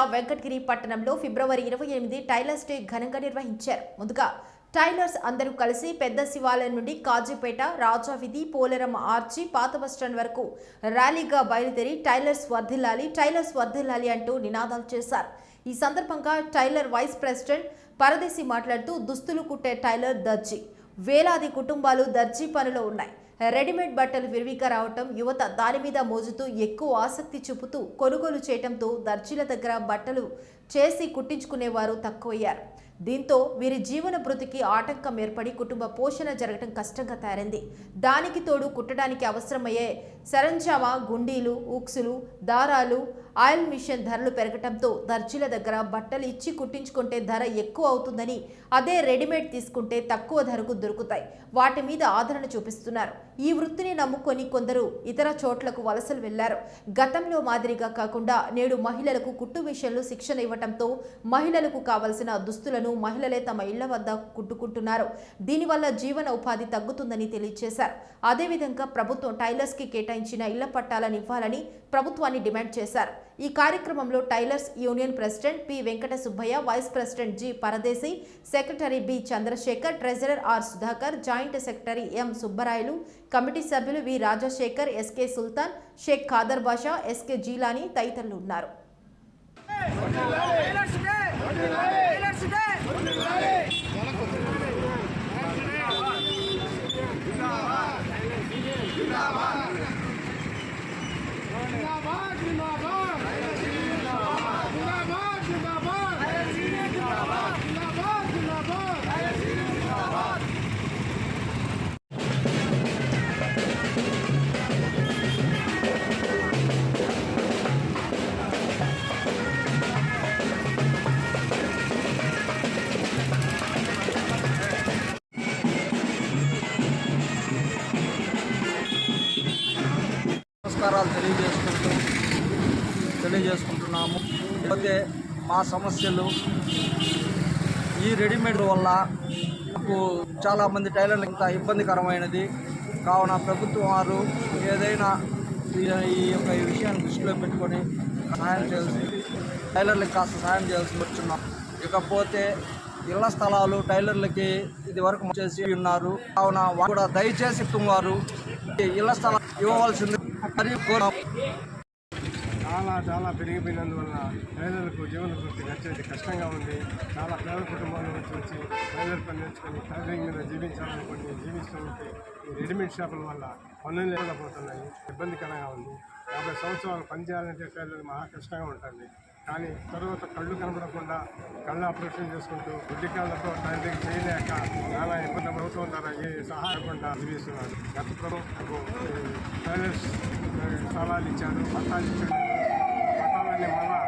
జిల్లా వెంకటగిరి పట్టణంలో ఫిబ్రవరి ఇరవై ఎనిమిది టైలర్స్ డే ఘనంగా నిర్వహించారు. ముందుగా టైలర్స్ అందరూ కలిసి పెద్ద శివాలయం నుండి కాజీపేట రాజావిధి పోలరం ఆర్చి పాత బస్టాండ్ వరకు ర్యాలీగా బయలుదేరి టైలర్స్ వర్ధిల్లాలి టైలర్స్ వర్ధిల్లాలి అంటూ నినాదాలు చేశారు. ఈ సందర్భంగా టైలర్ వైస్ ప్రెసిడెంట్ పరదేశి మాట్లాడుతూ దుస్తులు కుట్టే టైలర్ దర్జీ వేలాది కుటుంబాలు దర్జీ పనిలో ఉన్నాయి. రెడీమేడ్ బట్టలు విరివిగా రావటం యువత దాని మీద మోజుతూ ఎక్కువ ఆసక్తి చూపుతూ కొనుగోలు చేయటంతో దర్జీల దగ్గర బట్టలు చేసి కుట్టించుకునేవారు తక్కువయ్యారు. దీంతో వీరి జీవన వృత్తికి ఆటంకం ఏర్పడి కుటుంబ పోషణ జరగటం కష్టంగా తయారైంది. దానికి తోడు కుట్టడానికి అవసరమయ్యే సరంజామా గుండీలు ఉక్సులు దారాలు ఆయిల్ మిషన్ ధరలు పెరగటంతో దర్జీల దగ్గర బట్టలు ఇచ్చి కుట్టించుకుంటే ధర ఎక్కువ అవుతుందని అదే రెడీమేడ్ తీసుకుంటే తక్కువ ధరకు దొరుకుతాయి. వాటి మీద ఆదరణ చూపిస్తున్నారు. ఈ వృత్తిని నమ్ముకొని కొందరు ఇతర చోట్లకు వలసలు వెళ్ళారు. గతంలో మాదిరిగా కాకుండా నేడు మహిళలకు కుట్టు విషయంలో శిక్షణ ఇవ్వటంతో మహిళలకు కావలసిన దుస్తులను మహిళలే తమ ఇళ్ళ వద్ద కుట్టుకుంటున్నారు. దీనివల్ల జీవన ఉపాధి తగ్గుతుందని తెలియజేశారు. అదేవిధంగా ప్రభుత్వం టైలర్స్కి కేటాయించిన ఇళ్ళ పట్టాలను ఇవ్వాలని ప్రభుత్వాన్ని డిమాండ్ చేశారు. ఈ కార్యక్రమంలో tailors union president P. Venkata Subbaiah vice president G. Paradesi secretary B. Chandrasekhar treasurer R. Sudhakar joint secretary M. Subbarayalu committee సభ్యులు V. Rajasekhar SK Sultan Sheikh Khader Basha SK Jilani తదితరులు ఉన్నారు. Tailors తెలియజేసుకుంటున్నాము. అయితే మా సమస్యలు ఈ readymade వల్ల మాకు చాలామంది టైలర్లు ఇంకా ఇబ్బందికరమైనది. కావున ప్రభుత్వం వారు ఏదైనా ఈ- ఈ యొక్క ఈ విషయాన్ని దృష్టిలో పెట్టుకొని సహాయం చేయాల్సి టైలర్లకు కాస్త సహాయం చేయాల్సి వచ్చున్నాం ఇకపోతే ఇళ్ళ స్థలాలు టైలర్లకి ఇది వరకు చేసి ఉన్నారు. కావున వారు కూడా దయచేసి వారు ఇళ్ళ స్థలం ఇవ్వవలసింది మరియు చాలా చాలా పెరిగిపోయినందువల్ల పేదలకు జీవన వృత్తి గడిచేది కష్టంగా ఉంది. చాలా పేద కుటుంబాల నుంచి వచ్చి టైలర్ పని నేర్చుకొని టైలరింగ్ మీద జీవించాలనుకోండి జీవిస్తూ ఉంటే ఈ రెడీమేడ్ షాపుల వల్ల పనులు లేకపోతున్నాయి. ఇబ్బందికరంగా ఉంది. యాభై సంవత్సరాలు పనిచేయాలంటే పేదలు మహా కష్టంగా ఉంటుంది. కానీ తర్వాత కళ్ళు కనపడకుండా కళ్ళు ఆపరేషన్ చేసుకుంటూ గుడ్డి కాళ్ళతో చేయలేక చాలా ఇబ్బంది ప్రభుత్వం ద్వారా ఏ సహాయకుండా జీవిస్తున్నారు గత ప్రభుత్వం టైలర్స్ స్థలాలు ఇచ్చారు పట్టాలు ఇచ్చారు. దాన్ని మళ్ళా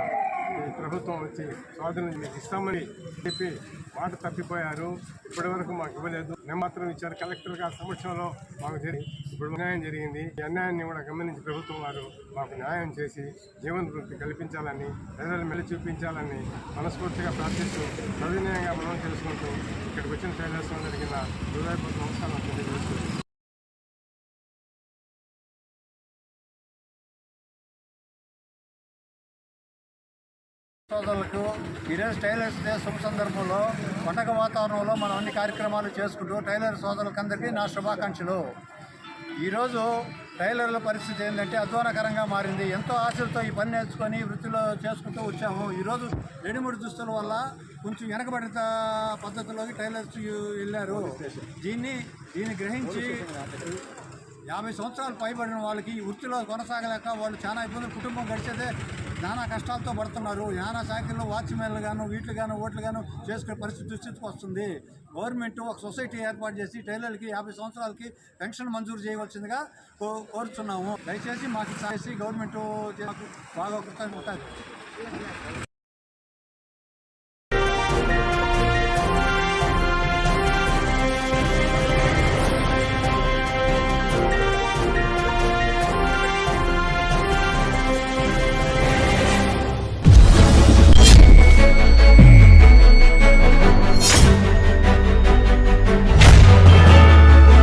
ఈ ప్రభుత్వం వచ్చి స్వాధీనం మీకు ఇస్తామని చెప్పి మాట తప్పిపోయారు. ఇప్పటి వరకు మాకు ఇవ్వలేదు. మేము ఇచ్చారు. కలెక్టర్ గారి సమక్షంలో మాకు జరిగి ఇప్పుడు న్యాయం జరిగింది. ఈ అన్యాయాన్ని కూడా గమనించి ప్రభుత్వం వారు మాకు న్యాయం చేసి జీవన వృత్తి కల్పించాలని ప్రజలు మెల్లి చూపించాలని మనస్ఫూర్తిగా ప్రార్థిస్తూ సవినయంగా మనం చేసుకుంటూ ఇక్కడికి వచ్చిన టైలర్స్ జరిగిన హృదయపూర్వక సంవత్సరాలు తెలియజేస్తూ సోదరులకు ఈరోజు టైలర్స్ డే శుభ సందర్భంలో పండగ వాతావరణంలో మనం అన్ని కార్యక్రమాలు చేసుకుంటూ టైలర్ సోదరులకందరికీ నా శుభాకాంక్షలు. ఈరోజు టైలర్ల పరిస్థితి ఏంటంటే అధ్వానకరంగా మారింది. ఎంతో ఆశలతో ఈ పని నేర్చుకొని వృత్తిలో చేసుకుంటూ వచ్చాము. ఈరోజు రెడీమేడ్ దుస్తుల వల్ల కొంచెం వెనకబడిన పద్ధతిలోకి టైలర్స్ వెళ్ళారు. దీన్ని దీన్ని గ్రహించి యాభై సంవత్సరాలు పైబడిన వాళ్ళకి ఈ వృత్తిలో కొనసాగలేక వాళ్ళు చాలా ఇబ్బందులు కుటుంబం గడిచేదే నానా కష్టాలతో పడుతున్నారు. నానా శాఖల్లో వాచ్మెన్లు గాను వీటిలు గాను ఓట్లు గాను చేసుకునే పరిస్థితి దుస్థితికి వస్తుంది. గవర్నమెంట్ ఒక సొసైటీ ఏర్పాటు చేసి టైలర్లకి యాభై సంవత్సరాలకి పెన్షన్ మంజూరు చేయవలసిందిగా కో- కోరుతున్నాము దయచేసి మాకు చేసి గవర్నమెంట్ బాగా కృతజ్ఞత. ఉంటుంది